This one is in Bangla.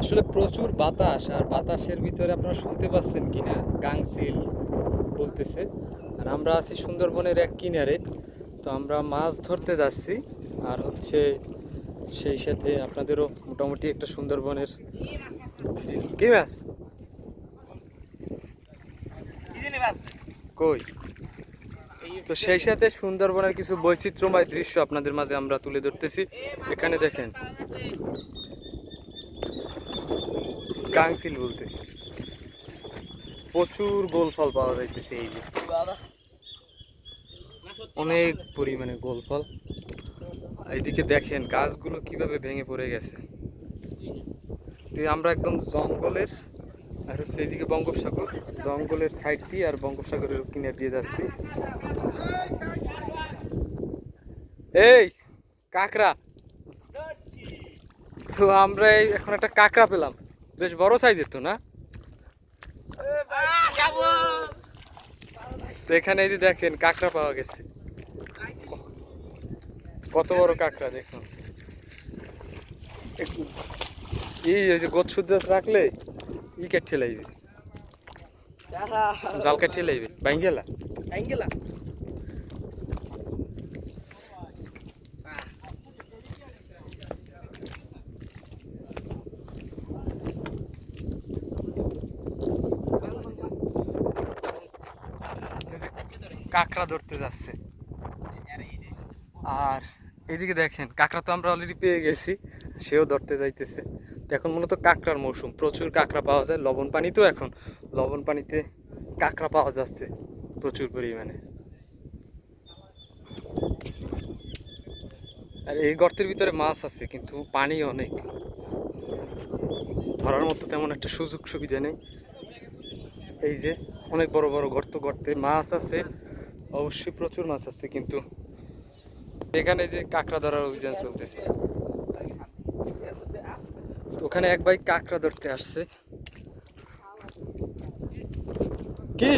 আসলে প্রচুর বাতাস, আর বাতাসের ভিতরে আপনারা শুনতে পাচ্ছেন কিনা? গাংসিল বলতেছে। আর আমরা আছি সুন্দরবনের এক কিনারে, তো আমরা মাছ ধরতে যাচ্ছি। আর হচ্ছে সেই সাথে আপনাদেরও মোটামুটি একটা সুন্দরবনের কি মাছ? কই? তো সেই সাথে সুন্দরবনের কিছু বৈচিত্র্যময় দৃশ্য আপনাদের মাঝে আমরা তুলে ধরতেছি। এখানে দেখেন। কাংসিল বলতেছি। প্রচুর গোল ফল পাওয়া যাইতেছে এই যে। অনেক পরিমাণে গোল ফল। এইদিকে দেখেন, গাছগুলো কীভাবে ভেঙে পড়ে গেছে। তো আমরা একদম জঙ্গলের, আর হচ্ছে এইদিকে বঙ্গোপসাগর। জঙ্গলের সাইড দিয়ে আর বঙ্গোপসাগরের কিনার দিয়ে যাচ্ছি। এই, কাকড়া। তো আমরা এখন একটা কাকড়া পেলাম। বেশ বড় সাইজের তো না? তো এখানে এই যে দেখেন কাঁকড়া পাওয়া গেছে। কত বড় কাঁকড়া দেখুন। এই যে গোদ শুদ্ধ রাখলে ই কেটে লাইবে জাল কেটে লাইবে বাইঙ্গেলা অ্যাঙ্গেলা কাঁকড়া ধরতে যাচ্ছে। আর এদিকে দেখেন, কাঁকড়া তো আমরা অলরেডি পেয়ে গেছি, সেও ধরতে যাইতেছে। তো এখন মূলত কাঁকড়ার মৌসুম, প্রচুর কাঁকড়া পাওয়া যায়। লবণ পানি তো এখন, লবণ পানিতে কাঁকড়া পাওয়া যাচ্ছে প্রচুর পরিমাণে। আর এই গর্তের ভিতরে মাছ আছে, কিন্তু পানি অনেক। ধরার মতো তেমন একটা সুযোগ সুবিধা নেই। এই যে, অনেক বড় বড় গর্ত গর্তে মাছ আছে। অবশ্যই প্রচুর মাছ আছে কিন্তু। এখানে যে কাঁকড়া ধরার অভিযান চলতেছে। ওখানে এক ভাই কাঁকড়া ধরতে আসছে। কি?